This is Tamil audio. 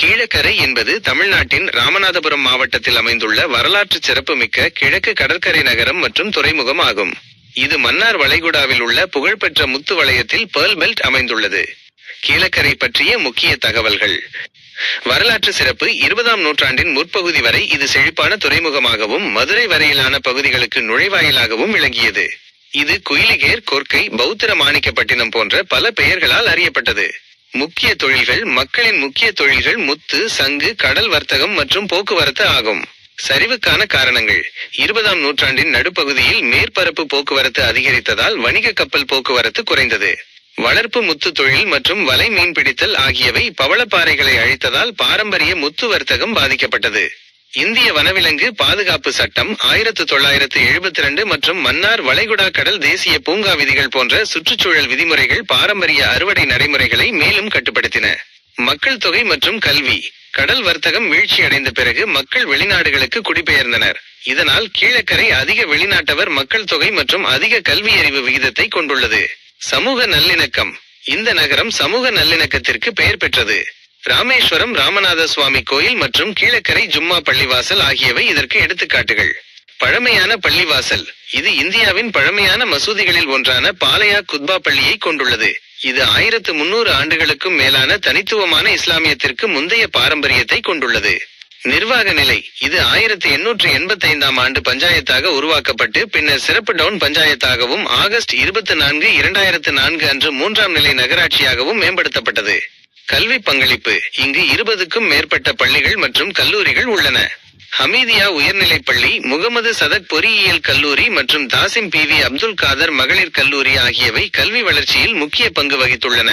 கீழக்கரை என்பது தமிழ்நாட்டின் ராமநாதபுரம் மாவட்டத்தில் அமைந்துள்ள வரலாற்று சிறப்புமிக்க கிழக்கு கடற்கரை நகரம் மற்றும் துறைமுகம் ஆகும். இது மன்னார் வளைகுடாவில் உள்ள புகழ்பெற்ற முத்து வளையத்தில் பேர்ல் பெல்ட் அமைந்துள்ளது. கீழக்கரை பற்றிய முக்கிய தகவல்கள். வரலாற்று சிறப்பு இருபதாம் நூற்றாண்டின் முற்பகுதி வரை இது செழிப்பான துறைமுகமாகவும் மதுரை வரையிலான பகுதிகளுக்கு நுழைவாயிலாகவும் விளங்கியது. இது குயிலிகேர் கொர்க்கை பௌத்திர மாணிக்கப்பட்டினம் போன்ற பல பெயர்களால் அறியப்பட்டது. முக்கிய தொழில்கள் மக்களின் முக்கிய தொழில்கள் முத்து சங்கு கடல் வர்த்தகம் மற்றும் போக்குவரத்து ஆகும். சரிவுக்கான காரணங்கள். இருபதாம் நூற்றாண்டின் நடுப்பகுதியில் மேற்பரப்பு போக்குவரத்து அதிகரித்ததால் வணிக கப்பல் போக்குவரத்து குறைந்தது. வளர்ப்பு முத்து தொழில் மற்றும் வலை மீன்பிடித்தல் ஆகியவை பவளப்பாறைகளை அழித்ததால் பாரம்பரிய முத்து வர்த்தகம் பாதிக்கப்பட்டது. இந்திய வனவிலங்கு பாதுகாப்பு சட்டம் ஆயிரத்து தொள்ளாயிரத்து எழுபத்தி ரெண்டு மற்றும் மன்னார் வளைகுடா கடல் தேசிய பூங்கா விதிகள் போன்ற சுற்றுச்சூழல் விதிமுறைகள் பாரம்பரிய அறுவடை நடைமுறைகளை மேலும் கட்டுப்படுத்தின. மக்கள் தொகை மற்றும் கல்வி கடல் வர்த்தகம் வீழ்ச்சியடைந்த பிறகு மக்கள் வெளிநாடுகளுக்கு குடிபெயர்ந்தனர். இதனால் கீழக்கரை அதிக வெளிநாட்டவர் மக்கள் தொகை மற்றும் அதிக கல்வி அறிவு விகிதத்தை கொண்டுள்ளது. சமூக நல்லிணக்கம் இந்த நகரம் சமூக நல்லிணக்கத்திற்கு பெயர் பெற்றது. ராமேஸ்வரம் ராமநாத சுவாமி கோயில் மற்றும் கீழக்கரை ஜும்மா பள்ளிவாசல் ஆகியவை இதற்கு எடுத்துக்காட்டுகள். பழமையான பள்ளிவாசல். இது இந்தியாவின் பழமையான மசூதிகளில் ஒன்றான பாலையா குத்பா பள்ளியை கொண்டுள்ளது. இது ஆயிரத்து முன்னூறு ஆண்டுகளுக்கும் மேலான தனித்துவமான இஸ்லாமியத்திற்கு முந்தைய பாரம்பரியத்தை கொண்டுள்ளது. நிர்வாக நிலை. இது ஆயிரத்தி எண்ணூற்று எண்பத்தி ஐந்தாம் ஆண்டு பஞ்சாயத்தாக உருவாக்கப்பட்டு பின்னர் சிறப்பு டவுன் பஞ்சாயத்தாகவும் ஆகஸ்ட் இருபத்தி நான்கு இரண்டாயிரத்து நான்கு அன்று மூன்றாம் நிலை நகராட்சியாகவும் மேம்படுத்தப்பட்டது. கல்வி பங்களிப்பு. இங்கு இருபதுக்கும் மேற்பட்ட பள்ளிகள் மற்றும் கல்லூரிகள் உள்ளன. ஹமீதியா உயர்நிலைப் பள்ளி முகமது சதக் பொறியியல் கல்லூரி மற்றும் தாசிம் பி வி அப்துல் காதர் மகளிர் கல்லூரி ஆகியவை கல்வி வளர்ச்சியில் முக்கிய பங்கு வகித்துள்ளன.